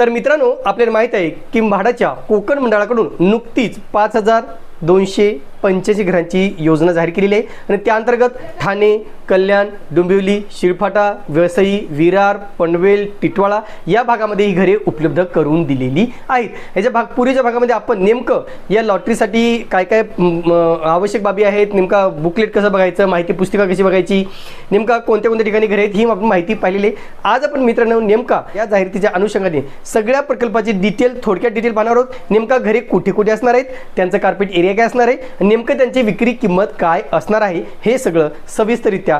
तर मित्रांनो आपल्याला माहीत आहे की म्हाडाच्या कोकण मंडळाकडून नुकतीच पाच हजार दोनशे पंच्याऐंशी घरांची योजना जाहीर केलेली आहे. आणि त्या अंतर्गत ठाणे कल्याण डोंबिवली शिळफाटा वसई विरार पनवेल टिटवाळा या भागामध्ये ही घरे उपलब्ध करून दिलेली आहेत. ह्याच्या भाग पूर्वीच्या भागामध्ये आपण नेमकं या लॉटरीसाठी काय काय आवश्यक बाबी आहेत नेमका बुकलेट कसं बघायचं माहिती पुस्तिका कशी बघायची नेमका कोणत्या कोणत्या ठिकाणी घरे आहेत ही आपण माहिती पाहिलेली आहे. आज आपण मित्रांनो नेमका या जाहिरातीच्या अनुषंगाने सगळ्या प्रकल्पाची डिटेल थोडक्यात डिटेल पाहणार आहोत. नेमका घरे कुठे कुठे असणार आहेत त्यांचं कार्पेट एरिया काय असणार आहे नेमकं त्यांची विक्री किंमत काय असणार आहे हे सगळं सविस्तरित्या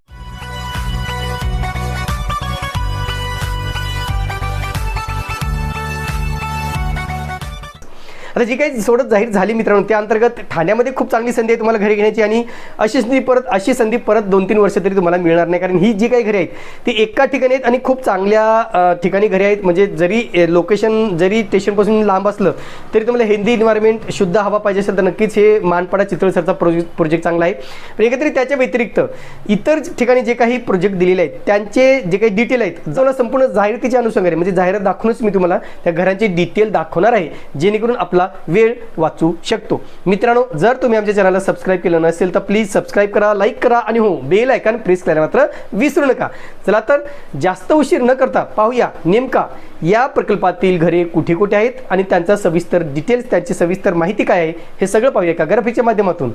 आता जी काही सोडत जाहीर झाली मित्रांनो त्या अंतर्गत ठाण्यामध्ये खूप चांगली संधी आहे तुम्हाला घरी घेण्याची आणि अशी संधी परत अशी संधी परत दोन तीन वर्ष तरी तुम्हाला मिळणार नाही. कारण ही जी काही घरे आहेत ती एका ठिकाणी आहेत आणि खूप चांगल्या ठिकाणी घरे आहेत. म्हणजे जरी लोकेशन जरी स्टेशनपासून लांब असलं तरी तुम्हाला हेल्दी इन्व्हायरमेंट शुद्ध हवा पाहिजे असेल तर नक्कीच हे मानपाडा चित्रसरचा प्रोजेक्ट प्रोजेक्ट चांगला आहे. पण एकत्रित त्याच्या व्यतिरिक्त इतर ठिकाणी जे काही प्रोजेक्ट दिलेले आहेत त्यांचे जे काही डिटेल आहेत जवळ संपूर्ण जाहिरातीच्या अनुषंगाने म्हणजे जाहिरात दाखवूनच मी तुम्हाला त्या घरांचे डिटेल दाखवणार आहे. जेणेकरून आपला वेळ वाचू शकतो. मित्रांनो जर तुम्ही आमच्या चॅनलला सबस्क्राईब केलं नसेल तर प्लीज सबस्क्राईब करा लाईक करा आणि हो बेल आयकॉन प्रेस करायला मात्र विसरू नका. चला तर जास्त उशीर न करता पाहूया नेमका या प्रकल्पातील घरे कुठे कुठे आहेत आणि त्यांचा सविस्तर डिटेल्स त्यांची सविस्तर माहिती काय आहे हे सगळं पाहूया का ग्राफिकच्या माध्यमातून.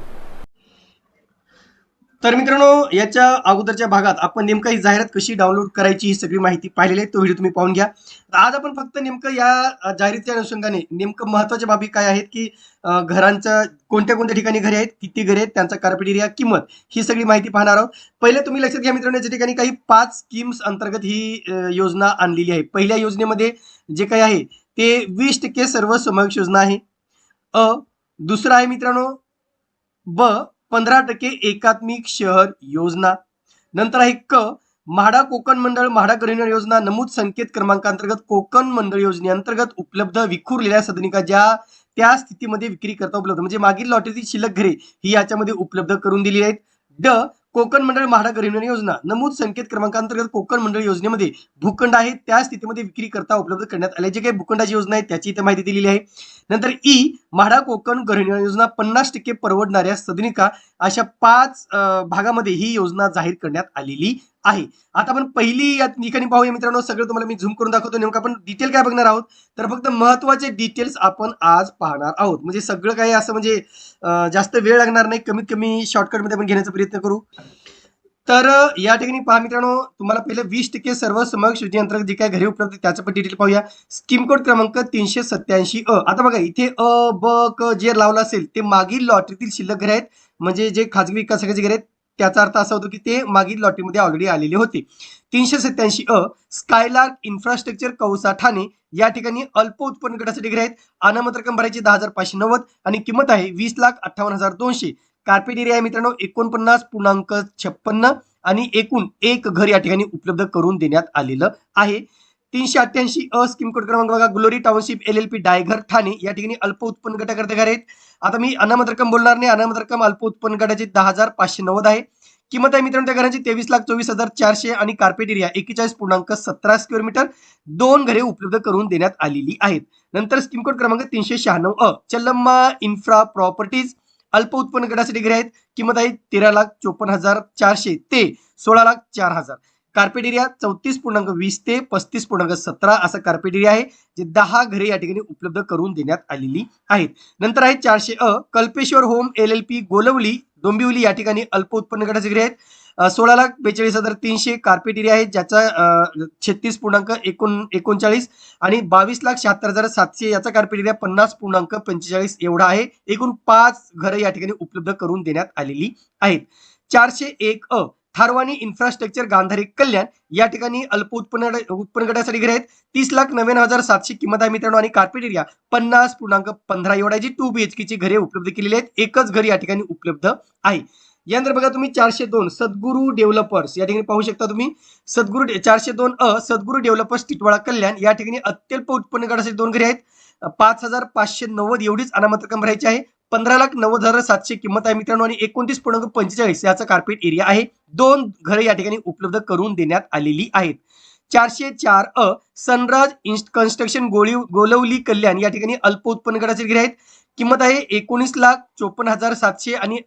तर मित्रांनो याच्या अगोदरच्या भागात आपण नेमकं ही जाहिरात कशी डाउनलोड करायची ही सगळी माहिती पाहिलेली आहे तो व्हिडिओ तुम्ही पाहून घ्या. आज आपण फक्त नेमकं या जाहिरातीच्या अनुषंगाने नेमकं महत्त्वाच्या बाबी काय आहेत की घरांचं कोणत्या कोणत्या ठिकाणी घरे आहेत किती घरे आहेत त्यांचा कार्पेट एरिया किंमत ही सगळी माहिती पाहणार आहोत. पहिले तुम्ही लक्षात घ्या मित्रांनो याच्या ठिकाणी काही पाच स्कीम्स अंतर्गत ही योजना आणलेली आहे. पहिल्या योजनेमध्ये जे काही आहे ते वीस टक्के सर्व समावेश योजना आहे. अ दुसरं आहे मित्रांनो ब पंधरा टक्के एकात्मिक शहर योजना. नंतर आहे क म्हाडा कोकण मंडळ म्हाडा गृहिणी योजना नमूद संकेत क्रमांकांतर्गत कोकण मंडळ योजनेअंतर्गत उपलब्ध विखुरलेल्या सदनिका ज्या त्या स्थितीमध्ये विक्री करता उपलब्ध. म्हणजे मागील लॉटरीतील शिल्लक घरे ही याच्यामध्ये उपलब्ध करून दिली आहेत. ड कोकण मंडळ म्हाडा गृहिणी योजना. नमूद संकेत क्रमांकांतर्गत कोकण मंडळ योजनेमध्ये भूखंड आहे त्या स्थितीमध्ये विक्री करता उपलब्ध करण्यात आले जे काही भूखंडाची योजना आहे त्याची इथे माहिती दिलेली आहे. नंतर ई म्हाडा कोकण गृहिणी योजना पन्नास टक्के परवडणाऱ्या सदनिका अशा पाच भागामध्ये ही योजना जाहीर करण्यात आलेली आहे. आता आपण पहिली या ठिकाणी पाहूया मित्रांनो. सगळं तुम्हाला मी झूम करून दाखवतो. नेमकं आपण डिटेल काय बघणार आहोत? तर फक्त महत्त्वाचे डिटेल्स आपण आज पाहणार आहोत. म्हणजे सगळं काही असं म्हणजे जास्त वेळ लागणार नाही. कमीत कमी शॉर्टकटमध्ये आपण घेण्याचा प्रयत्न करू. तर या ठिकाणी पहा मित्रांनो. तुम्हाला पहिले वीस टक्के सर्व समावेश योजनेअंतर्गत जे काय घरी उपलब्ध आहे त्याचं पण डिटेल पाहूया. स्कीम कोड क्रमांक तीनशे सत्याऐंशी अ. आता बघा इथे अ ब क जे लावलं असेल ते मागील लॉटरीतील शिल्लक घरे आहेत. म्हणजे जे खाजगी विकासकाचे घरे आहेत त्याचा अर्थ असा होतो की ते मागील लॉटरीमध्ये ऑलरेडी आलेले होते. तीनशे सत्याऐंशी अ स्कायलार्क इन्फ्रास्ट्रक्चर कौसा ठाणे या ठिकाणी अल्प उत्पन्न गटासाठी घरे आहेत. अनामत रक्कम भरायची दहा हजार पाचशे नव्वद आणि किंमत आहे वीस लाख अठ्ठावन्न हजार दोनशे. कार्पेट एरिया आहे मित्रांनो एकोणपन्नास पूर्णांक छप्पन्न आणि एकूण एक घर या ठिकाणी उपलब्ध करून देण्यात आलेलं आहे. तीनशे अठ्ठ्याऐंशी अ स्कीम कोड क्रमांक बघा. Glory township L L P Daighar Thane या ठिकाणी अल्प उत्पन्न गटाकरता घर आहेत. आता मी अनामत रक्कम बोलणार नाही. अनामत रक्कम अल्प उत्पन्न गटाची दहा हजार पाचशे नव्वद आहे. किंमत आहे मित्रांनो त्या घरांची तेवीस लाख चोवीस हजार चारशे आणि कार्पेट एरिया एकेचाळीस पूर्णांक सतरा स्क्वेअर मीटर दोन घरे उपलब्ध करून देण्यात आलेली आहेत. नंतर स्कीम कोड क्रमांक तीनशे शहाण्णव अ. चल्लम्मा इन्फ्रा प्रॉपर्टीज अल्प उत्पन्न गटासाठी घरे आहेत. किंमत आहे तेरा लाख चोपन्न हजार चारशे. ते सोळा लाख चार हजार. कार्पेट एरिया चौतीस पूर्णांक वीस ते पस्तीस पूर्णांक सतरा असा कार्पेट एरिया आहे जे दहा घरे या ठिकाणी उपलब्ध करून देण्यात आलेली आहेत. नंतर आहे चारशे अ Kalpeshwar home L L P Golavali Dombivli या ठिकाणी अल्प उत्पन्न गटाचे घरे आहेत. सोळा लाख बेचाळीस हजार तीनशे कार्पेट एरिया आहे ज्याचा छत्तीस पूर्णांक एकोण एकोणचाळीस आणि बावीस लाख शहात्तर हजार सातशे याचा कार्पेट एरिया पन्नास पूर्णांक पंचेचाळीस एवढा आहे. एकूण पाच घरं या ठिकाणी उपलब्ध करून देण्यात आलेली आहेत. चारशे एक अ थारवानी इन्फ्रास्ट्रक्चर गांधारी कल्याण या ठिकाणी अल्प उत्पन्न उत्पन्न गटासाठी घरे आहेत. तीस लाख नव्याण्णव हजार सातशे किंमत आहे मित्रांनो आणि कार्पेट एरिया पन्नास पूर्णांक पंधरा एवढा जी टू बीएचकेची घरे उपलब्ध केलेली आहेत. एकच घर या ठिकाणी उपलब्ध आहे. यानंतर बघा तुम्ही चारशे दोन सद्गुरू डेव्हलपर्स या ठिकाणी पाहू शकता तुम्ही. सद्गुरू डे- चारशे दोन अ सद्गुरू डेव्हलपर्स टिटवाळा कल्याण या ठिकाणी अत्यल्प उत्पन्न गटासाठी दोन घरे आहेत. पाच हजार पाचशे नव्वद एवढीच अनामत रक्कम भरायची आहे. पंधरा लाख नव्वद हजार सातशे किंमत आहे मित्रांनो आणि एकोणतीस पूर्णांक पंचेचाळीस याचा कार्पेट एरिया आहे. दोन घरे या ठिकाणी उपलब्ध करून देण्यात आलेली आहेत. चारशे चार अ सनराज कन्स्ट्रक्शन गोळी गोलवली कल्याण या ठिकाणी अल्प उत्पन्न गटाचे घरे आहेत. किंमत आहे एकोणीस लाख चोपन्न हजार सातशे आणि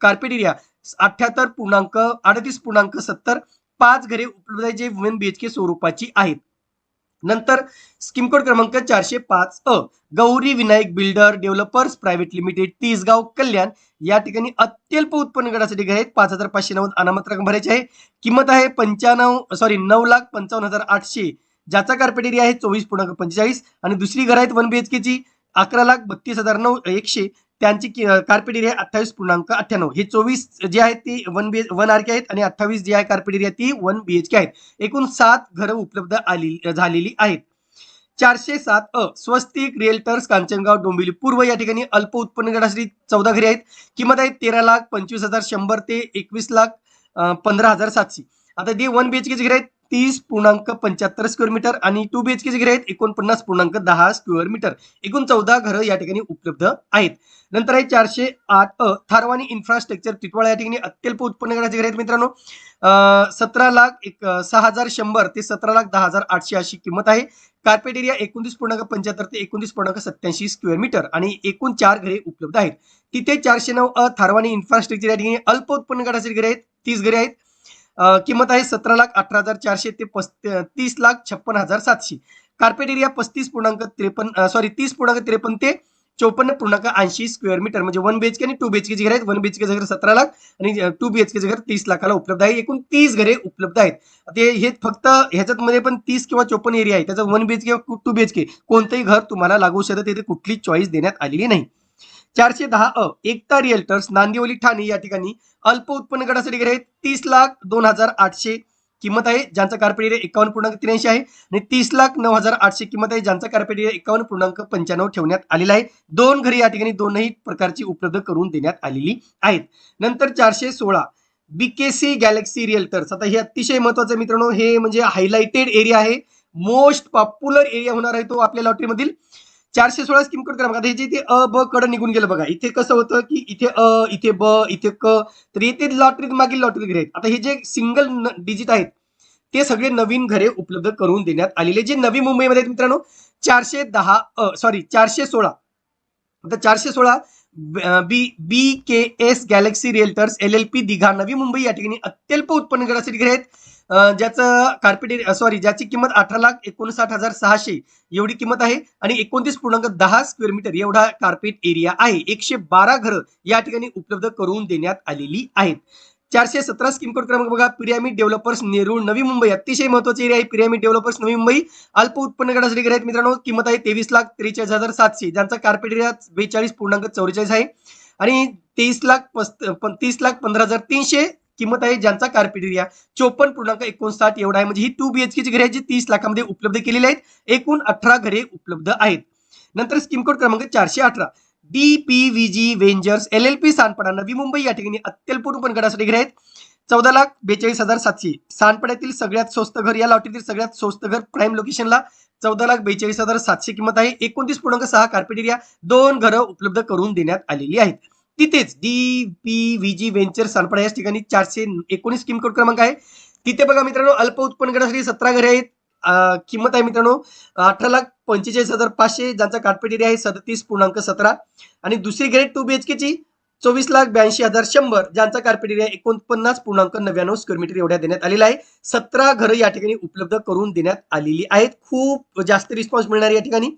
कार्पेट एरिया अठ्याहत्तर पूर्णांक अडतीस पूर्णांक सत्तर. पाच घरे उपलब्ध आहेत जे वन बीएचके स्वरूपाची आहेत. नंतर स्कीम कोड क्रमांक चारशे पाच अ Gauri Vinayak builder developers private limited Tisgaon Kalyan या ठिकाणी अत्यल्प उत्पन्न गटासाठी घर आहेत. पाच हजार पाचशे नव्वद अनामत रक्कम भरायची आहे. किंमत आहे पंच्याण्णव सॉरी नऊ लाख पंचावन्न हजार आठशे. ज्याचा कार्पेट एरिया आहे चोवीस पूर्णांक पंचेचाळीस आणि दुसरी घर आहेत वन बीएचकेची अकरा लाख बत्तीस हजार नऊ एकशे. त्यांची कार्पेट एरिया अठ्ठावीस पूर्णांक अठ्ठ्याण्णव. हे चोवीस जे आहेत ती one B one R K आहेत आणि अठ्ठावीस जी आहे कार्पेट एरिया ती वन बी एच के आहेत. एकूण सात घरं उपलब्ध आली झालेली आहेत. चारशे सात अ स्वस्तिक रिएल्टर्स कांचनगाव डोंबिवली पूर्व या ठिकाणी अल्प उत्पन्न गटासाठी चौदा घरे आहेत. किंमत आहे तेरा लाख पंचवीस हजार शंभर ते एकवीस लाख पंधरा हजार सातशे. आता जे वन बी एच बीएचकेचे घरे आहेत तीस पूर्णांक पंच्याहत्तर स्क्वेअर मीटर आणि टू बी एच बीएचकेचे घर आहेत एकोणपन्नास पूर्णांक दहा स्क्वेअर मीटर एकूण चौदा घरं या ठिकाणी उपलब्ध आहेत. नंतर आहे चारशे आठ अ थारवानी इन्फ्रास्ट्रक्चर टिटवाळा या ठिकाणी अत्यल्प उत्पन्न गटाचे घर आहेत मित्रांनो. सतरा लाख एक सहा हजार शंभर ते सतरा लाख दहा हजार आठशे अशी किंमत आहे. कार्पेट एरिया एकोणतीस पूर्णांक पंच्याहत्तर ते एकोणतीस पूर्णांक सत्याऐंशी स्क्वेअर मीटर आणि एकूण चार घरे उपलब्ध आहेत. तिथे चारशे नऊ अ थारवानी इन्फ्रास्ट्रक्चर या ठिकाणी अल्प उत्पन्न गटाचे घरे आहेत. तीस घरे आहेत. किंमत आहे सतरा लाख अठरा हजार चारशे ते पस् तीस लाख छप्पन हजार सातशे. कार्पेट एरिया पस्तीस पूर्णांक त्रेपन्न सॉरी तीस पूर्णांक त्रेपन्न ते चौपन्न पूर्णांक ऐंशी स्क्वेअर मीटर म्हणजे वन बीएचके आणि टू बीएचके जे घरे आहेत. वन बीएचके घर सतरा लाख आणि टू बीएचके घर तीस लाखाला उपलब्ध आहे. एकूण तीस घरे उपलब्ध आहेत. ते हे फक्त ह्याच्यात मध्ये पण तीस किंवा चोपन्न एरिया आहे. त्याचं वन बीएचके टू बीएचके कोणतंही घर तुम्हाला लागू शकतं. तिथे कुठली चॉईस देण्यात आलेली नाही. चारशे दहा अ एकता रिएल्टर्स नांदिवली ठाणे या ठिकाणी अल्प उत्पन्न गटासाठी घरे तीस लाख दोन हजार आठशे किंमत आहे ज्यांचा कार्पेट एरिया एकावन्न पूर्णांक त्र्याऐंशी आहे. आणि तीस लाख नऊ हजार आठशे किंमत आहे ज्यांचा कार्पेट एरिया एकावन्न पूर्णांक पंच्याण्णव ठेवण्यात आलेला आहे. दोन घरी या ठिकाणी दोनही प्रकारची उपलब्ध करून देण्यात आलेली आहेत. नंतर चारशे सोळा बीकेसी गॅलेक्सी रिअल्टर्स आता हे अतिशय महत्वाचं मित्रांनो. हे म्हणजे हायलाइटेड एरिया आहे. मोस्ट पॉप्युलर एरिया होणार आहे तो आपल्या लॉटरीमधील. चारशे सोळा स्कीम कोड क्रमांक हे जे इथे अ ब कड निघून गेलं बघा. इथे कसं होतं की इथे अ इथे ब इथे क तर इथे लॉटरीत मागील लॉटरी घरे आहेत. आता हे जे सिंगल डिजिट आहेत ते सगळे नवीन घरे उपलब्ध करून देण्यात आलेले जे नवी मुंबईमध्ये आहेत मित्रांनो चारशे दहा अ सॉरी चारशे सोळा. आता चारशे सोळा B B K S galaxy realtors L L P Digha Navi Mumbai या ठिकाणी अत्यल्प उत्पन्न गटासाठी घरे आहेत. ज्याचं कार्पेट सॉरी ज्याची किंमत अठरा लाख एकोणसाठ हजार सहाशे एवढी किंमत आहे आणि एकोणतीस पूर्णांक दहा स्क्वेअर मीटर एवढा कार्पेट एरिया आहे. एकशे बारा घरं या ठिकाणी उपलब्ध करून देण्यात आलेली आहेत. चारशे सतरा स्कीम कोड क्रमांक बघा. Pyramid developers Nerul Navi Mumbai. अतिशय महत्वाची एरिया आहे. Pyramid developers Navi Mumbai. अल्प उत्पन्न गटासाठी घर आहेत मित्रांनो. किंमत आहे तेवीस लाख त्रेचाळीस हजार सातशे. ज्यांचा कार्पेट एरिया बेचाळीस पूर्णांक चौवेचाळीस आहे. आणि तेवीस लाख पस्त तीस लाख पंधरा हजार तीनशे किंमत आहे ज्यांचा कार्पेटेरिया चोपन्न पूर्णांक एकोणसाठ एवढा आहे. म्हणजे ही टू बीएचकेची घरे आहेत जी तीस लाखामध्ये उपलब्ध केलेली आहेत. एकूण अठरा घरे उपलब्ध आहेत. नंतर स्कीम कोड क्रमांक चारशे अठरा. D P V G ventures L L P Sanpada Navi Mumbai या ठिकाणी अत्यल्प उत्पन्न गटासाठी घरे आहेत. चौदा लाख बेचाळीस हजार सातशे. सानपाड्यातील सगळ्यात स्वस्त घर या लॉटरीतील सगळ्यात स्वस्त घर प्राईम लोकेशनला चौदा लाख बेचाळीस हजार सातशे किंमत आहे. एकोणतीस पूर्णांक सहा कार्पेटेरिया दोन घरं उपलब्ध करून देण्यात आलेली आहेत. तिथेच D P V G venture Sanpada या ठिकाणी चारशे एकोणीस किम कोड क्रमांक आहे. तिथे बघा मित्रांनो अल्प उत्पन्न गटासाठी सतरा घरे आहेत. किंमत आहे मित्रांनो अठरा लाख पंचेचाळीस हजार पाचशे. ज्यांचा कार्पेट एरिया आहे सदतीस पूर्णांक सतरा. आणि दुसरी ग्रेड टू बी एच केची चोवीस लाख ब्याऐंशी हजार शंभर. ज्यांचा कार्पेट एरिया एकोणपन्नास पूर्णांक नव्याण्णव स्क्वेअर मीटर एवढ्या देण्यात आलेला आहे. सतरा घरं या ठिकाणी उपलब्ध करून देण्यात आलेली आहेत. खूप जास्त रिस्पॉन्स मिळणार या ठिकाणी.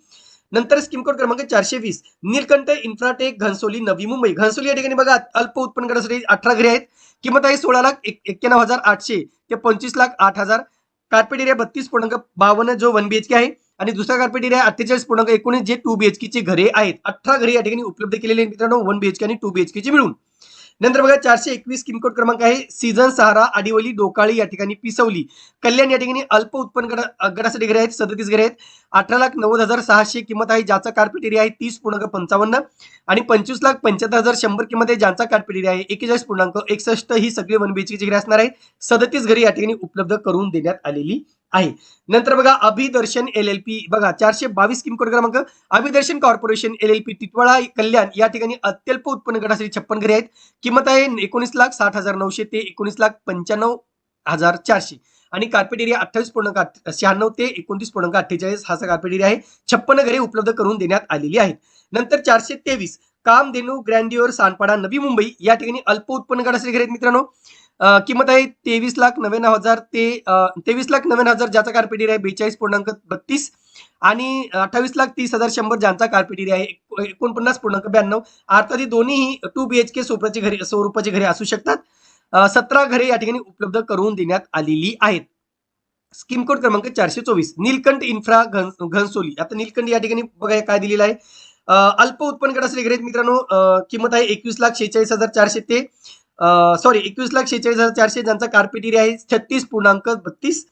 नंतर स्कीम कोड क्रमांक चारशे वीस. नीलकंठ इन्फ्राटेक घनसोली नवी मुंबई. घनसोली या ठिकाणी बघा अल्प उत्पन्न गटासाठी अठरा घरे आहेत. किंमत आहे सोळा लाख एक- एक्क्याण्णव हजार आठशे. ते पंचवीस लाख आठ हजार. कार्पेट एरिया बत्तीस पूर्णांक बावन्न जो वन बीएचके आहे. आणि दुसरा कार्पेट एरिया अठ्ठेचाळीस पूर्णांक एकोणीस जे टू बीएचकेचे घरे आहेत. अठरा घरे या ठिकाणी उपलब्ध केलेले आहेत मित्रांनो वन बीएचके आणि टू बीएचकेचे मिळून. नंतर बघा चारशे एकवीस किमकोट क्रमांक आहे. सीझन सहारा आडिवली डोकाळी या ठिकाणी पिसवली. कल्याण या ठिकाणी अल्प उत्पन्न गटा गटासाठी घरे आहेत सदतीस घरे आहेत. अठरा लाख नव्वद हजार सहाशे किंमत आहे ज्याचा कार्पेट एरिया आहे तीस पूर्णांक पंचावन्न. आणि पंचवीस लाख पंच्याहत्तर हजार शंभर किंमत आहे ज्यांचा कार्पेट एरिया आहे एकेचाळीस पूर्णांक एकसष्ट. ही सगळी वन बीएचकेची घरे असणार आहे सदतीस घरी या ठिकाणी उपलब्ध करून देण्यात आलेली आहे. नंतर बघा अभिदर्शन एल एल पी. बघा चारशे बावीस किमकोड क्रमांक Abhidarshan corporation L L P Titwala Kalyan या ठिकाणी अत्यल्प उत्पन्न गटासाठी छप्पन घरे आहेत. किंमत आहे एकोणीस लाख साठ हजार नऊशे ते एकोणीस लाख पंच्याण्णव हजार चारशे. आणि कार्पेट एरिया अठ्ठावीस पूर्णांक शहाण्णव ते एकोणतीस पूर्णांक अठ्ठेचाळीस हा कार्पेट एरिया आहे. छप्पन घरे उपलब्ध करून देण्यात आलेली आहेत. नंतर चारशे तेवीस कामधेनू ग्रँडिओर सानपाडा नवी मुंबई या ठिकाणी अल्प उत्पन्न गटासाठी घरे आहेत मित्रांनो. किंमत आहे तेवीस लाख नव्याण्णव हजार ते तेवीस लाख नव्याण्णव हजार ज्याचा कार्पेट आहे बेचाळीस पूर्णांक बत्तीस आणि अठ्ठावीस लाख तीस हजार शंभर ज्यांचा कार्पेट आहे एकोणपन्नास पूर्णांक ब्याण्णव. अर्थात ही दोन्ही टू बी एच के स्वरूपाची घरे स्वरूपाची घरे असू शकतात. सतरा घरे या ठिकाणी उपलब्ध करून देण्यात आलेली आहेत. स्कीम कोड क्रमांक चारशे चोवीस. नीलकंठ इन्फ्रा घन घनसोली. आता नीलकंठ या ठिकाणी बघा काय दिलेलं आहे. अल्प उत्पन्न गटासाठी घरे मित्रांनो. किंमत आहे एकवीस लाख शेहेचाळीस हजार चारशे ते सॉरी एकवीस लाख शेहेचाळीस हजार चारशे ज्यांचा कार्पेट एरिया आहे छत्तीस पूर्णांक बत्तीस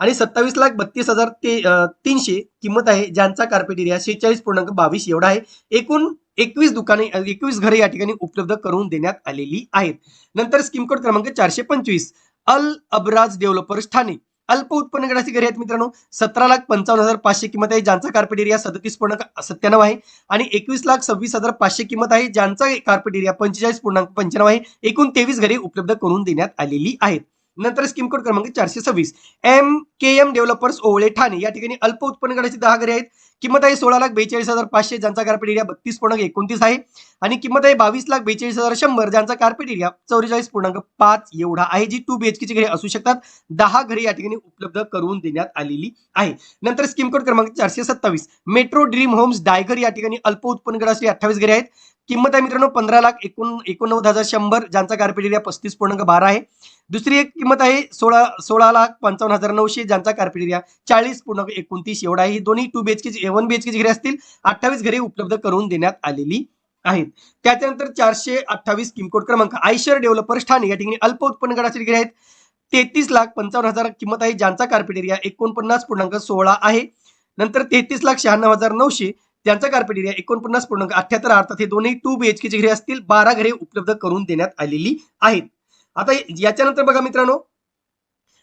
आणि सत्तावीस लाख बत्तीस हजार ते तीनशे किंमत आहे ज्यांचा कार्पेट एरिया शेहेचाळीस पूर्णांक बावीस एवढा आहे. एकूण एकवीस दुकाने एकवीस घरे या ठिकाणी उपलब्ध करून देण्यात आलेली आहेत. नंतर स्कीम कोड क्रमांक चारशे पंचवीस अल अबराज डेव्हलपर्स ठाणे. अल्प उत्पन्न गटाची घरे आहेत मित्रांनो. सतरा लाख पंचावन्न हजार पाचशे किंमत आहे. ज्यांचा कार्पेट एरिया सदतीस पूर्णांक सत्त्याण्णव आहे. आणि एकवीस लाख सव्वीस हजार पाचशे किंमत आहे. ज्यांचा कार्पेट एरिया पंचेचाळीस पूर्णांक पंच्याण्णव आहे. एकूण तेवीस घरे उपलब्ध करून देण्यात आलेली आहेत. नंतर स्कीम कोड क्रमांक चारशे सव्वीस. M K M developers Owale Thane या ठिकाणी अल्प उत्पन्न गटाची दहा घरे आहेत. किंमत आहे सोळा लाख बेचाळीस हजार पाचशे ज्यांचा कार्पेट एरिया बत्तीस पूर्णांक एकोणतीस आहे. आणि किंमत आहे बावीस लाख बेचाळीस हजार शंभर ज्यांचा कार्पेट एरिया चौवेचाळीस पूर्णांक पाच एवढा आहे जी टू बीएचकेची घरे असू शकतात. दहा घरे या ठिकाणी उपलब्ध करून देण्यात आलेली आहे. नंतर स्कीम कोड क्रमांक चारशे सत्तावीस. मेट्रो ड्रीम होम्स डायगर या ठिकाणी अल्प उत्पन्न गटासाठी अठ्ठावीस घरे आहेत. किंमत आहे मित्रांनो पंधरा लाख एकोण एकोणनव्वद हजार शंभर ज्यांचा कार्पेट एरिया पस्तीस पूर्णांक बारा आहे. दुसरी एक किंमत आहे सोळा सोळा लाख पंचावन्न हजार नऊशे ज्यांचा कार्पेट एरिया चाळीस पूर्णांक एकोणतीस एवढा आहे. ही दोन्ही टू बीएचकेची वन बीएचकेची घरे असतील. अठ्ठावीस घरे उपलब्ध करून देण्यात आलेली आहेत. त्याच्यानंतर चारशे अठ्ठावीस किमकोड क्रमांक आयशर डेव्हलपर्स ठाणे या ठिकाणी अल्प उत्पन्न गटाची घरे आहेत. तेहतीस लाख पंचावन्न हजार किंमत आहे ज्यांचा कार्पेट एरिया एकोणपन्नास पूर्णांक सोळा आहे. नंतर तेहतीस लाख शहाण्णव हजार नऊशे त्यांचा कार्पेट एरिया एकोणपन्नास पूर्णांक अठ्याहत्तर अर्थात हे दोन्ही टू बीएचकेची घरे असतील बारा घरे उपलब्ध करून देण्यात आलेली आहेत. आता याच्यानंतर बघा मित्रांनो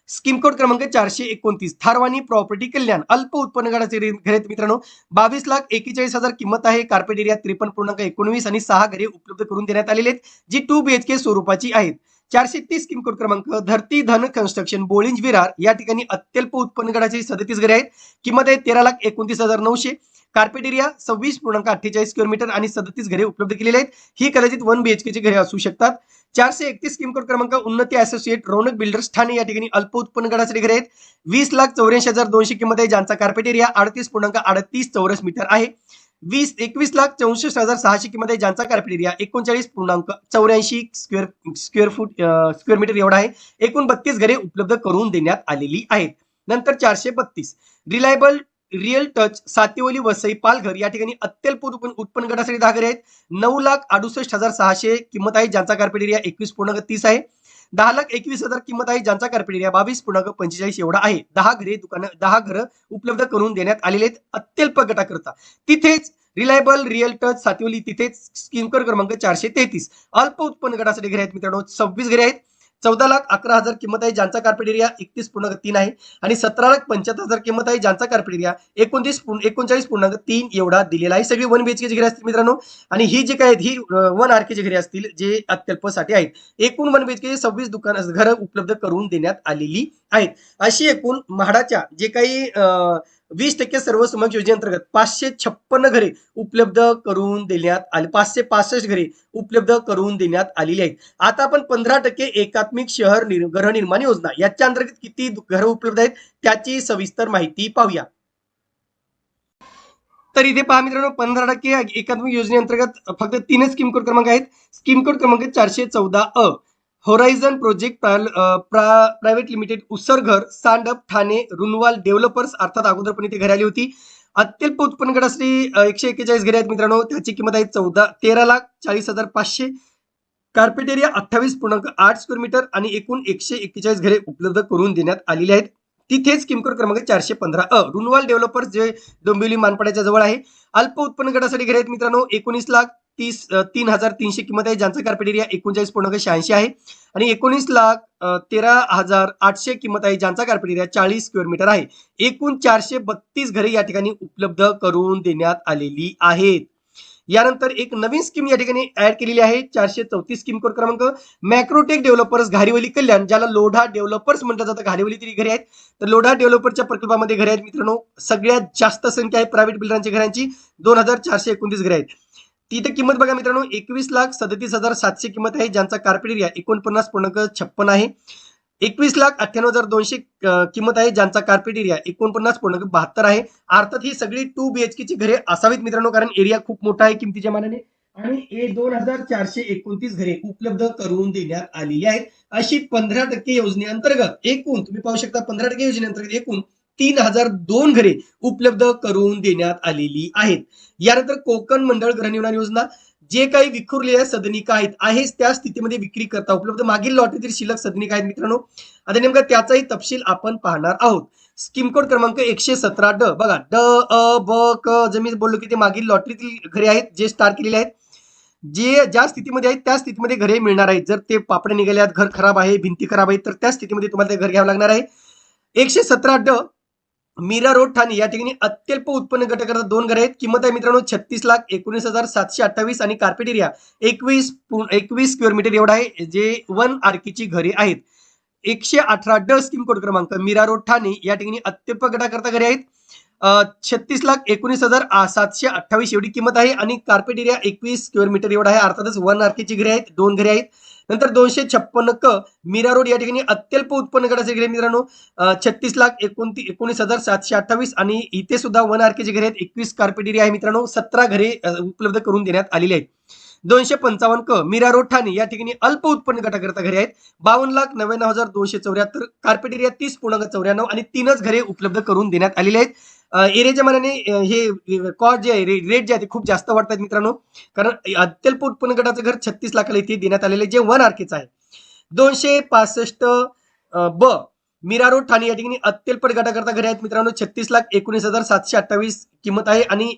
स्कीम कोड क्रमांक चारशे एकोणतीस थारवानी प्रॉपर्टी कल्याण अल्प उत्पन्न गटाचे घरे मित्रांनो. बावीस लाख एकेचाळीस हजार किंमत आहे कार्पेट एरिया त्रेपन्न पूर्णांक एकोणवीस आणि सहा घरे उपलब्ध करून देण्यात आलेले आहेत जी टू बीएचके स्वरूपाची आहेत. चारशे तीस स्कीम कोड क्रमांक धरती धन कन्स्ट्रक्शन बोळिंज विरार या ठिकाणी अत्यल्प उत्पन्न गटाचे सदतीस घरे आहेत. किंमत आहे तेरा लाख एकोणतीस हजार नऊशे. कार्पेट एरिया सव्वीस पूर्णांक अठ्ठेचाळीस किलोमीटर आणि सदतीस घरे उपलब्ध केलेले आहेत. ही कदाचित वन बीएचकेची घरे असू शकतात. चारशे एकतीस स्कीम कोड क्रमांक उन्नती असोसिएट रौनक बिल्डर्स ठाणे या ठिकाणी अल्प उत्पन्न गटासाठी घरे आहेत. वीस लाख चौऱ्याऐंशी हजार दोनशे किंमत आहे ज्यांचा कार्पेट एरिया अडतीस पूर्णांक अडतीस चौरस मीटर आहे. वीस एकवीस लाख चौसष्ट हजार सहाशे किंमत आहे. ज्यांचा कार्पेट एरिया एकोणचाळीस पूर्णांक चौऱ्याऐंशी square square foot square metre एवढा आहे. एकूण बत्तीस घरे उपलब्ध करून देण्यात आलेली आहेत. नंतर चारशे बत्तीस. Reliable real touch Satevali Vasai Palghar या ठिकाणी अत्यल्प उत्पन्न उत्पन्न गटासाठी दहा घरे आहेत. नऊ लाख अडुसष्ट हजार सहाशे किंमत आहे. ज्यांचा कार्पेट एरिया एकवीस पूर्णांक तीस आहे. दहा लाख एकवीस हजार किंमत आहे ज्यांचा कार्पेटेरिया बावीस पूर्णांक पंचेचाळीस एवढा आहे. दहा घरे दुकानं दहा घरं उपलब्ध करून देण्यात आलेले आहेत अत्यल्प गटाकरता. तिथेच रिलायबल रिअल टच सातिवली तिथेच स्कीमकर क्रमांक चारशे तेहतीस. अल्प उत्पन्न गटासाठी घरे आहेत मित्रांनो सव्वीस घरे आहेत. चौदा लाख अकरा हजार किंमत आहे ज्यांचा कार्पेट एरिया एकतीस पूर्णांक तीन आहे. आणि सतरा लाख पंच्याहत्तर हजार किंमत आहे ज्यांचा कार्पेट एरिया एकोणतीस पूर्ण- एकोणचाळीस पूर्णांक तीन एवढा दिलेला आहे. सगळी वन बीएचकेची घरे असतील मित्रांनो. आणि ही जी काय आहेत ही वन आरकेची घरे असतील जे अत्यल्पसाठी आहेत. एकूण वन बीएचके सव्वीस दुकान घरं उपलब्ध करून देण्यात आलेली आहेत. अशी एकूण म्हाडाच्या जे काही अं, वीस टक्के सर्व समाज योजनेअंतर्गत पाचशे छप्पन्न घरे उपलब्ध करून देण्यात आली पाचशे पासष्ट घरे उपलब्ध करून देण्यात आलेली आहेत. आता आपण पंधरा टक्के एकात्मिक शहर गृहनिर्माण योजना याच्या अंतर्गत किती घरं उपलब्ध आहेत त्याची सविस्तर माहिती पाहूया. तर इथे पहा मित्रांनो पंधरा टक्के एकात्मिक योजनेअंतर्गत फक्त तीनच स्कीम कोड क्रमांक आहेत. स्कीम कोड क्रमांक चारशे चौदा अ. Horizon project private limited Usarghar Sandap Thane Runwal developers अर्थात अगोदरपणे ती घरी घरे आली होती. अत्यल्प उत्पन्न गटासाठी अ, एकशे एक्केचाळीस घरे आहेत मित्रांनो. त्याची किंमत आहे चौदा तेरा लाख चाळीस हजार पाचशे. कार्पेट एरिया अठ्ठावीस पूर्णांक आठ स्क्वेअर मीटर आणि एकूण एकशे एक्केचाळीस घरे उपलब्ध करून देण्यात आलेली आहेत. तिथेच किमकोड क्रमांक चारशे पंधरा. अ रुनवाल डेव्हलपर्स जे डोंबिवली मानपाड्याच्या जवळ आहे. अल्प उत्पन्न गटासाठी घरे आहेत मित्रांनो एकोणीस लाख तीस तीन हजार तीनशे किंमत आहे ज्यांचा कार्पेट एरिया एकोणचाळीस पूर्णांक शहाऐंशी आहे. आणि एकोणीस लाख तेरा हजार आठशे किंमत आहे ज्यांचा कार्पेट एरिया चाळीस स्क्वेअर मीटर आहे. एकूण चारशे बत्तीस घरे या ठिकाणी उपलब्ध करून देण्यात आलेली आहेत. यानंतर एक नवीन स्कीम या ठिकाणी ऍड केलेली आहे चारशे चौतीस स्कीम कोड क्रमांक. मॅक्रोटेक डेव्हलपर्स घारीवली कल्याण ज्याला लोढा डेव्हलपर्स म्हटलं जातं घारीवली तरी घरे आहेत तर लोढा डेव्हलपरच्या प्रकल्पामध्ये घरे आहेत मित्रांनो. सगळ्यात जास्त संख्या आहे प्रायव्हेट बिल्डरांच्या घरांची. दोन हजार चारशे एकोणतीस घरे आहेत. तिथे किंमत बघा मित्रांनो एकवीस लाख सदतीस हजार सातशे किंमत आहे ज्यांचा कार्पेट एरिया एकोणपन्नास पूर्णांक छप्पन आहे. एकवीस लाख अठ्ठ्याण्णव हजार दोनशे किंमत आहे ज्यांचा कार्पेट एरिया एकोणपन्नास पूर्णांक बहात्तर आहे. अर्थात ही सगळी टू बीएचके ची घरे असावीत मित्रांनो कारण एरिया खूप मोठा आहे किमतीच्या मानाने. आणि ए दोन हजार चारशे एकोणतीस घरे उपलब्ध करून देण्यात आलेली आहेत. अशी पंधरा टक्के योजनेअंतर्गत एकूण तुम्ही पाहू शकता पंधरा टक्के योजनेअंतर्गत एकूण तीन हजार दोन घरे उपलब्ध करून देण्यात आलेली आहेत. यानंतर कोकण मंडळ गृहनिर्माण योजना जे काही विखुरलेल्या सदनिका आहेत आहेच त्या स्थितीमध्ये विक्री करता उपलब्ध. मागील लॉटरीतील शिल्लक सदनिका आहेत मित्रांनो. आता नेमका त्याचाही तपशील आपण पाहणार आहोत. स्कीम कोड क्रमांक एकशे सतरा ड. बघा ड अ ब क जे मी बोललो की ते मागील लॉटरीतील घरे आहेत जे स्टार केलेले आहेत. जे ज्या स्थितीमध्ये आहेत त्या स्थितीमध्ये घरे मिळणार आहेत. जर ते पापडे निघाले आहेत घर खराब आहे भिंती खराब आहेत तर त्या स्थितीमध्ये तुम्हाला ते घर घ्यावं लागणार आहे. एकशे सतरा ड मीरा रोड ठाणे या ठिकाणी अत्यल्प उत्पन्न गटाकरता दोन घरे आहेत. किंमत आहे मित्रांनो छत्तीस लाख एकोणीस हजार सातशे अठ्ठावीस आणि कार्पेट एरिया एकवीस पु- एकवीस स्क्वेअर मीटर एवढा आहे जे वन आरकीची घरे आहेत. एकशे अठरा ड स्कीम कोड क्रमांक मीरा रोड ठाणे या ठिकाणी अत्यल्प गटाकरता घरे आहेत. छत्तीस लाख एकोणीस हजार सातशे अठ्ठावीस एवढी किंमत आहे आणि कार्पेट एरिया एकवीस स्क्वेअर मीटर एवढा आहे. अर्थातच वन आरकेची घरे आहेत दोन घरे आहेत. नंतर दोनशे छप्पन्न क मीरा रोड या ठिकाणी अत्यल्प उत्पन्न गटाचे घरे मित्रांनो. छत्तीस लाख एकोणती एकोणीस हजार सातशे अठ्ठावीस आणि इथे सुद्धा वन आरकेचे घरे आहेत. एकवीस कार्पेटेरिया आहे मित्रांनो. सतरा घरे उपलब्ध करून देण्यात आलेली आहेत. दोनशे पंचावन्न क मीरा रोड ठाणे या ठिकाणी अल्प उत्पन्न गटाकरता घरे आहेत. बावन्न लाख नव्याण्णव हजार दोनशे चौऱ्याहत्तर कार्पेट एरिया तीस पूर्णांक चौऱ्याण्णव आणि तीनच घरे उपलब्ध करून देण्यात आलेली आहेत. एरियाच्या मानाने हे कॉस्ट जे आहे रेट जे आहे ते खूप जास्त वाटतात मित्रांनो. कारण अत्यल्प उत्पन्न गटाचं घर छत्तीस लाखाला इथे देण्यात आलेले जे वन आरकेचं आहे. दोनशे पासष्ट ब मीरा रोड ठाणे या ठिकाणी अत्यल्प गटाकरता घरे आहेत. मित्रांनो छत्तीस लाख एकोणीस हजार सातशे अठ्ठावीस किंमत आहे आणि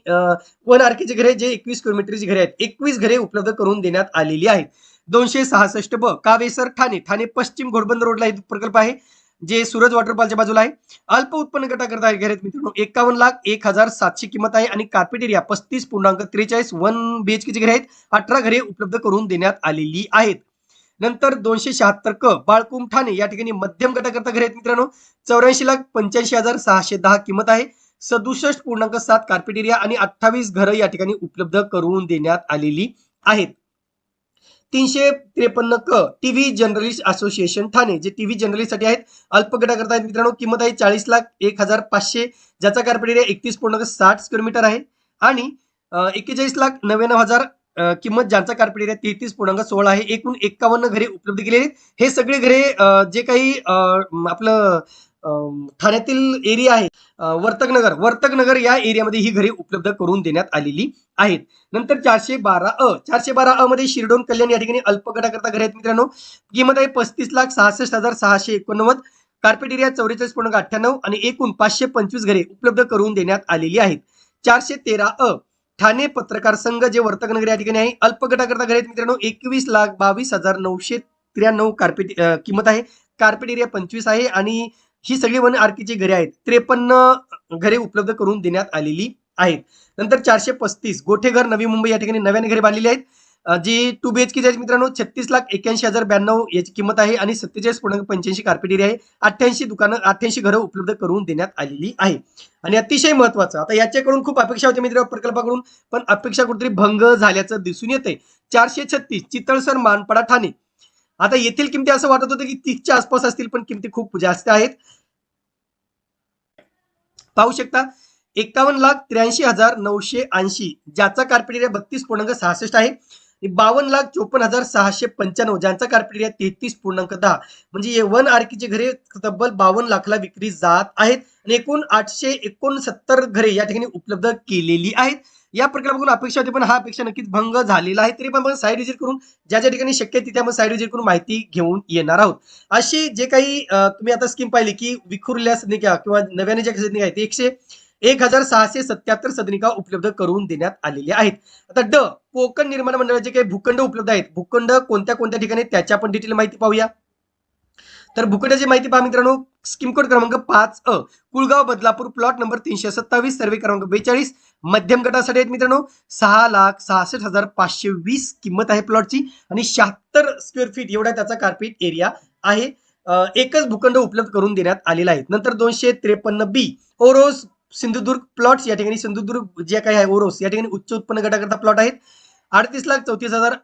वन आरकेचे घरे जे एकवीस किलोमीटरची घरे आहेत एकवीस घरे उपलब्ध करून देण्यात आलेली आहेत. दोनशे सहासष्ट ब कावेसर ठाणे ठाणे पश्चिम घोडबंद रोडला हे प्रकल्प आहे जे सूरज वॉटरफॉलच्या बाजूला आहे. अल्प उत्पन्न गटाकरता घरे आहेत मित्रांनो एकावन्न लाख एक हजार सातशे किंमत आहे आणि कार्पेट एरिया पस्तीस पूर्णांक त्रेचाळीस वन बीएचकेचे घरे आहेत. अठरा घरे उपलब्ध करून देण्यात आलेली आहेत. नंतर दोनशे शहात्तर क बाळकुम ठाणे या ठिकाणी मध्यम गटाकरता घर आहेत मित्रांनो. चौऱ्याऐंशी लाख पंच्याऐंशी हजार सहाशे दहा किंमत आहे. सदुसष्ट पूर्णांक सात कार्पेट एरिया आणि अठ्ठावीस घरं या ठिकाणी उपलब्ध करून देण्यात आलेली आहेत. तीनशे त्रेपन्न क टीव्ही जर्नलिस्ट असोसिएशन ठाणे जे टीव्ही जर्नलिस्टसाठी आहेत. अल्प गटाकरता आहेत मित्रांनो किंमत आहे चाळीस लाख एक हजार पाचशे. ज्याचा कार्पेट एरिया एकतीस पूर्णांक साठ स्क्वेअर मीटर आहे. आणि एक्केचाळीस लाख नव्याण्णव हजार किंमत ज्यांचा कार्पेट एरिया तेहतीस पूर्णांक सोळा आहे. एकूण एक्कावन्न घरे उपलब्ध केलेले आहेत. हे सगळे घरे जे काही आपलं ठाण्यातील एरिया आहे वर्तकनगर. वर्तकनगर या एरियामध्ये ही घरे उपलब्ध करून देण्यात आलेली आहेत. नंतर चारशे बारा अ चारशे बारा अ मध्ये शिरडोन कल्याण या ठिकाणी अल्पगटाकरता घरे आहेत मित्रांनो. किंमत आहे पस्तीस लाख सहासष्ट हजार सहाशे एकोणनव्वद. कार्पेट एरिया चौवेचाळीस पूर्णांक अठ्ठ्याण्णव आणि एकूण पाचशे पंचवीस घरे उपलब्ध करून देण्यात आलेली आहेत. चारशे तेरा अ ठाणे पत्रकार संघ जे वर्तकनगर या ठिकाणी आहे अल्प गटाकरता घरे मित्रांनो एकवीस लाख बावीस हजार नऊशे त्र्याण्णव कार्पेट किंमत आहे. कार्पेट एरिया पंचवीस आहे आणि ही सगळी वन आरकीची घरे आहेत. त्रेपन्न घरे उपलब्ध करून देण्यात आलेली आहेत. नंतर चारशे पस्तीस गोठेघर नवी मुंबई या ठिकाणी नव्याने घरे बांधलेली आहेत. जी टू बी एच के मित्रांनो छत्तीस लाख एक्याऐंशी हजार ब्याण्णव याची किंमत आहे आणि सत्तेचाळीस पूर्णांक पंच्याऐंशी कार्पेट एरिया आहे. अठ्ठ्याऐंशी दुकानं अठ्ठ्याऐंशी घरं उपलब्ध करून देण्यात आलेली आहे. आणि अतिशय महत्वाचं आता याच्याकडून खूप अपेक्षा होती मित्र प्रकल्पाकडून पण अपेक्षा कुठेतरी भंग झाल्याचं दिसून येते चारशे छत्तीस चितळसर मानपाडा ठाणे. आता येथील किमती असं वाटत होतं की तीसच्या आसपास असतील पण किमती खूप जास्त आहेत. पाहू शकता एकावन्न लाख त्र्याऐंशी हजार नऊशे ऐंशी ज्याचा कार्पेट एरिया बत्तीस पूर्णांक सहासष्ट आहे. बावन्न लाख चोपन्न हजार सहाशे पंच्याण्णव ज्यांचा कार्पेट एरिया तेहतीस पूर्णांक दहा. म्हणजे हे वन आरकीचे घरे तब्बल बावन्न लाखला विक्री जात आहेत आणि एकूण आठशे एकोणसत्तर घरे या ठिकाणी उपलब्ध केलेली आहेत. या प्रकल्पाकडून अपेक्षा होती पण हा अपेक्षा नक्कीच भंग झालेला आहे. तरी पण आपण साईड विजिट करून ज्या ज्या ठिकाणी शक्य तिथे आपण साईड विजिट करून माहिती घेऊन येणार आहोत. अशी जे काही तुम्ही आता स्कीम पाहिली की विखुरल्या सदनिका किंवा नव्याने ज्या सदनिका आहेत ते एकशे एक हजार सहाशे सत्याहत्तर सदनिका उपलब्ध करून देण्यात आलेल्या आहेत. आता ड कोकण निर्माण मंडळाचे काही भूखंड उपलब्ध आहेत. भूखंड कोणत्या कोणत्या ठिकाणी त्याच्या त्याची आपण डिटेल माहिती पाहूया. तर भूखंडाची माहिती पहा मित्रांनो. स्कीम कोड क्रमांक पाच अ कुळगाव बदलापूर प्लॉट नंबर तीनशे सत्तावीस सर्वे क्रमांक बेचाळीस मध्यम गटासाठी आहेत मित्रांनो. सहा लाख सहासष्ट हजार पाचशे वीस किंमत आहे प्लॉटची आणि शहात्तर स्क्वेअर फीट एवढा त्याचा कार्पेट एरिया आहे. एकच भूखंड उपलब्ध करून देण्यात आलेला आहे. नंतर दोनशे त्रेपन्न बी ओरोस सिंधुदुर्ग प्लॉट्स या ठिकाणी सिंधुदुर्ग जे काही आहे ओरोस या ठिकाणी उच्च उत्पन्न गटाकरता प्लॉट आहेत. अडतीस लाख चौतीस हजार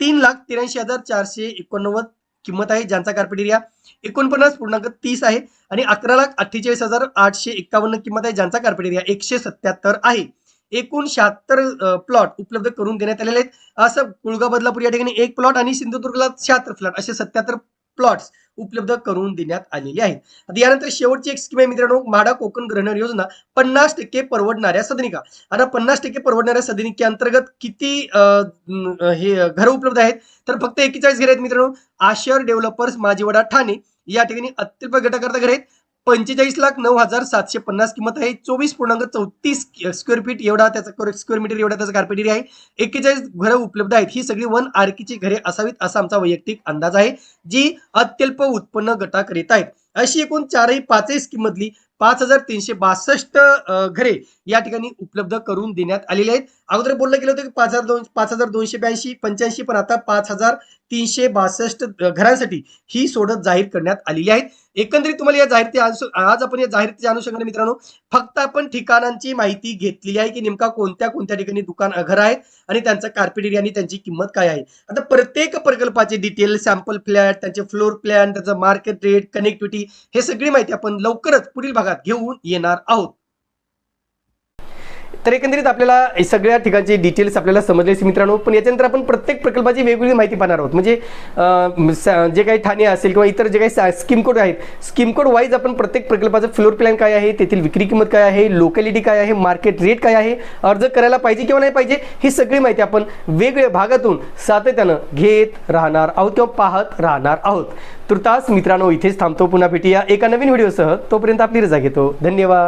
तीन लाख त्र्याऐंशी हजार चारशे एकोणनव्वद किंमत आहे ज्यांचा कार्पेट एरिया एकोणपन्नास पूर्णांक तीस आहे आणि अकरा लाख अठ्ठेचाळीस हजार आठशे एक्कावन्न किंमत आहे ज्यांचा कार्पेट एरिया एकशे सत्याहत्तर आहे. एकूण शहात्तर प्लॉट उपलब्ध करून देण्यात आलेले आहेत. असं कुळगाव बदलापूर या ठिकाणी एक प्लॉट आणि सिंधुदुर्गला शहात्तर प्लॉट असे सत्याहत्तर प्लॉट्स उपलब्ध करून देण्यात आलेली आहे आता यानंतर शेवटची एक स्कीम आहे मित्रांनो माडा कोकण ग्रहण योजना. पन्नास टक्के परवडणाऱ्या सदनिका. आता पन्नास टक्के परवडणाऱ्या सदनिकेअंतर्गत किती हे घरं उपलब्ध आहेत? तर फक्त एकेचाळीस घर आहेत मित्रांनो. आशर डेव्हलपर्स माझीवडा ठाणे या ठिकाणी अत्यल्प गटाकरता घर आहेत. पंचेचाळीस लाख नऊ हजार सातशे पन्नास किंमत आहे. चोवीस पूर्णांक चौतीस स्क्वेअर फीट एवढा त्याचा स्क्वेअर मीटर एवढा त्याचा कार्पेट एरिया आहे. एक्केचाळीस घरं उपलब्ध आहेत. ही सगळी वन आरकीची घरे असावीत असा आमचा वैयक्तिक अंदाज आहे जी अत्यल्प उत्पन्न गटाकरीत आहेत. अशी एकूण चारही पाचही स्कीममधली पाच हजार तीनशे बासष्ट घरे या ठिकाणी उपलब्ध करून देण्यात आलेली आहेत. अगोदर बोललं गेलं होतं की पाच हजार दोन पाच हजार दोनशे ब्याऐंशी पंच्याऐंशी पण आता पाच हजार तीनशे बासष्ट घरांसाठी ही सोडत जाहीर करण्यात आलेली आहेत. एकंदरीत तुम्हाला या जाहिराती आज आपण या जाहिरातीच्या अनुषंगाने मित्रांनो फक्त आपण ठिकाणांची माहिती घेतलेली आहे की नेमका कोणत्या कोणत्या ठिकाणी दुकान घर आहेत आणि त्यांचा कार्पेट एरिया आणि त्यांची किंमत काय आहे. आता प्रत्येक प्रकल्पाचे डिटेल सॅम्पल फ्लॅट त्यांचे फ्लोर प्लॅन त्याचं मार्केट रेट कनेक्टिव्हिटी हे सगळी माहिती आपण लवकरच पुढील भागात घेऊन येणार आहोत. तर एकंदरीत आपल्याला सगळ्या ठिकाणचे डिटेल्स आपल्याला समजले असेल मित्रांनो. पण याच्यानंतर आपण प्रत्येक प्रकल्पाची वेगवेगळी माहिती पाहणार आहोत. म्हणजे जे काही ठाणे असेल किंवा इतर जे काही स्कीम कोड आहेत स्कीम कोड वाईज आपण प्रत्येक प्रकल्पाचं फ्लोर प्लॅन काय आहे तेथील विक्री किंमत काय आहे लोकॅलिटी काय आहे मार्केट रेट काय आहे अर्ज करायला पाहिजे किंवा नाही पाहिजे ही सगळी माहिती आपण वेगवेगळ्या भागातून सातत्यानं घेत राहणार आहोत किंवा पाहत राहणार आहोत. तुर्तास मित्रांनो इथेच थांबतो. पुन्हा भेटूया एका नवीन व्हिडिओसह तोपर्यंत आपली रजा घेतो. धन्यवाद.